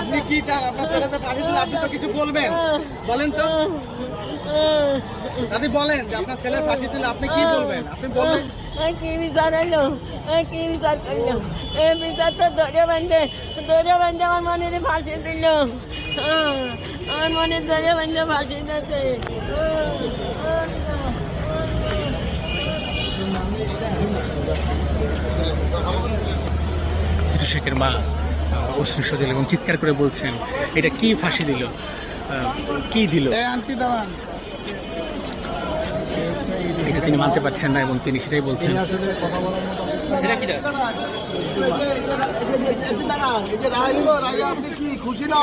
আপনি কি চান? আপনার ছেলেতে পাঠিয়ে দিলে আপনি তো কিছু বলবেন। বলেন তো। দাদি, বলেন যে আপনার ছেলের দিলে আপনি কি বলবেন? আপনি বলবেন। কি বিচার ধরে বান্ধে আমার দিল আমার মনে ধরে বান্ধে ফাঁসি শেখের মা অশ্রু সজল এবং চিৎকার করে বলছেন এটা কি ফাঁসি দিল? কি দিল? এটা তিনি মানতে পারছেন না এবং তিনি সেটাই বলছেন। এটা কি আপনি কি খুশি না